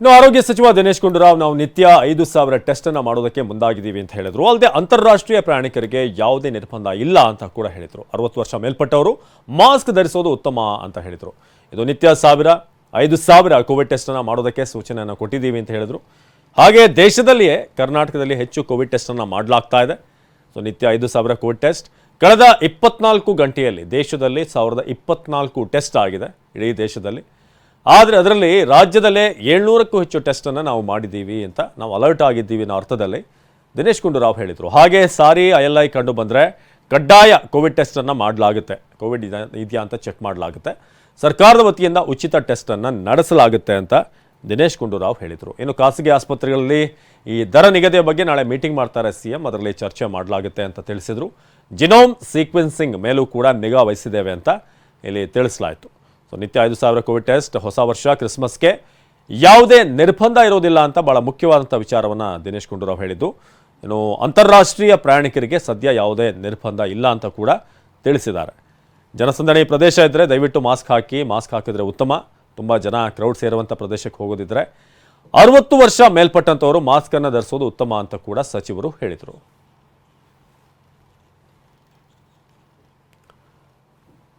ಇನ್ನು ಆರೋಗ್ಯ ಸಚಿವ ದಿನೇಶ್ ಗುಂಡೂರಾವ್ ನಾವು ನಿತ್ಯ ಐದು ಸಾವಿರ ಟೆಸ್ಟ್ ಅನ್ನ ಮಾಡೋದಕ್ಕೆ ಮುಂದಾಗಿದ್ದೀವಿ ಅಂತ ಹೇಳಿದ್ರು. ಅಲ್ಲದೆ ಅಂತಾರಾಷ್ಟ್ರೀಯ ಪ್ರಯಾಣಿಕರಿಗೆ ಯಾವುದೇ ನಿರ್ಬಂಧ ಇಲ್ಲ ಅಂತ ಕೂಡ ಹೇಳಿದ್ರು. ಅರವತ್ತು ವರ್ಷ ಮೇಲ್ಪಟ್ಟವರು ಮಾಸ್ಕ್ ಧರಿಸೋದು ಉತ್ತಮ ಅಂತ ಹೇಳಿದ್ರು. ಇದು ನಿತ್ಯ ಸಾವಿರ, ಐದು ಸಾವಿರ ಕೋವಿಡ್ ಟೆಸ್ಟ್ ಅನ್ನ ಮಾಡೋದಕ್ಕೆ ಸೂಚನೆಯನ್ನು ಕೊಟ್ಟಿದ್ದೀವಿ ಅಂತ ಹೇಳಿದ್ರು. ಹಾಗೆ ದೇಶದಲ್ಲಿಯೇ ಕರ್ನಾಟಕದಲ್ಲಿ ಹೆಚ್ಚು ಕೋವಿಡ್ ಟೆಸ್ಟ್ ಅನ್ನ ಮಾಡಲಾಗ್ತಾ ಇದೆ. ಸೊ ನಿತ್ಯ ಐದು ಸಾವಿರ ಕೋವಿಡ್ ಟೆಸ್ಟ್ ಕಳೆದ ಇಪ್ಪತ್ನಾಲ್ಕು ಗಂಟೆಯಲ್ಲಿ ದೇಶದಲ್ಲಿ ಸಾವಿರದ ಇಪ್ಪತ್ನಾಲ್ಕು ಟೆಸ್ಟ್ ಆಗಿದೆ ಇಡೀ ದೇಶದಲ್ಲಿ. ಆದರೆ ಅದರಲ್ಲಿ ರಾಜ್ಯದಲ್ಲೇ ಏಳ್ನೂರಕ್ಕೂ ಹೆಚ್ಚು ಟೆಸ್ಟನ್ನು ನಾವು ಮಾಡಿದ್ದೀವಿ ಅಂತ ನಾವು ಅಲರ್ಟ್ ಆಗಿದ್ದೀವಿ ಅನ್ನೋ ಅರ್ಥದಲ್ಲಿ ದಿನೇಶ್ ಗುಂಡೂರಾವ್ ಹೇಳಿದರು. ಹಾಗೆ ಸಾರಿ ಐ ಎಲ್ ಐ ಕಂಡು ಬಂದರೆ ಕಡ್ಡಾಯ ಕೋವಿಡ್ ಟೆಸ್ಟನ್ನು ಮಾಡಲಾಗುತ್ತೆ. ಕೋವಿಡ್ ಇದೆ- ಇದೆಯಾ ಅಂತ ಚೆಕ್ ಮಾಡಲಾಗುತ್ತೆ. ಸರ್ಕಾರದ ವತಿಯಿಂದ ಉಚಿತ ಟೆಸ್ಟನ್ನು ನಡೆಸಲಾಗುತ್ತೆ ಅಂತ ದಿನೇಶ್ ಗುಂಡೂರಾವ್ ಹೇಳಿದರು. ಇನ್ನು ಖಾಸಗಿ ಆಸ್ಪತ್ರೆಗಳಲ್ಲಿ ಈ ದರ ನಿಗದಿಯ ಬಗ್ಗೆ ನಾಳೆ ಮೀಟಿಂಗ್ ಮಾಡ್ತಾರೆ ಸಿ ಎಂ ಅದರಲ್ಲಿ ಚರ್ಚೆ ಮಾಡಲಾಗುತ್ತೆ ಅಂತ ತಿಳಿಸಿದರು. ಜಿನೋಮ್ ಸೀಕ್ವೆನ್ಸಿಂಗ್ ಮೇಲೂ ಕೂಡ ನಿಗಾ ವಹಿಸಿದ್ದೇವೆ ಅಂತ ಇಲ್ಲಿ ತಿಳಿಸಲಾಯಿತು. ಸೊ ನಿತ್ಯ ಐದು ಸಾವಿರ ಕೋವಿಡ್ ಟೆಸ್ಟ್, ಹೊಸ ವರ್ಷ, ಕ್ರಿಸ್ಮಸ್ಗೆ ಯಾವುದೇ ನಿರ್ಬಂಧ ಇರೋದಿಲ್ಲ ಅಂತ ಬಹಳ ಮುಖ್ಯವಾದಂಥ ವಿಚಾರವನ್ನು ದಿನೇಶ್ ಗುಂಡೂರಾವ್ ಹೇಳಿದ್ದು. ಇನ್ನು ಅಂತಾರಾಷ್ಟ್ರೀಯ ಪ್ರಯಾಣಿಕರಿಗೆ ಸದ್ಯ ಯಾವುದೇ ನಿರ್ಬಂಧ ಇಲ್ಲ ಅಂತ ಕೂಡ ತಿಳಿಸಿದ್ದಾರೆ. ಜನಸಂದಣಿ ಪ್ರದೇಶ ಇದ್ದರೆ ದಯವಿಟ್ಟು ಮಾಸ್ಕ್ ಹಾಕಿ, ಮಾಸ್ಕ್ ಹಾಕಿದ್ರೆ ಉತ್ತಮ. ತುಂಬ ಜನ ಕ್ರೌಡ್ ಸೇರುವಂಥ ಪ್ರದೇಶಕ್ಕೆ ಹೋಗೋದಿದ್ರೆ ಅರವತ್ತು ವರ್ಷ ಮೇಲ್ಪಟ್ಟಂಥವರು ಮಾಸ್ಕನ್ನು ಧರಿಸೋದು ಉತ್ತಮ ಅಂತ ಕೂಡ ಸಚಿವರು ಹೇಳಿದರು.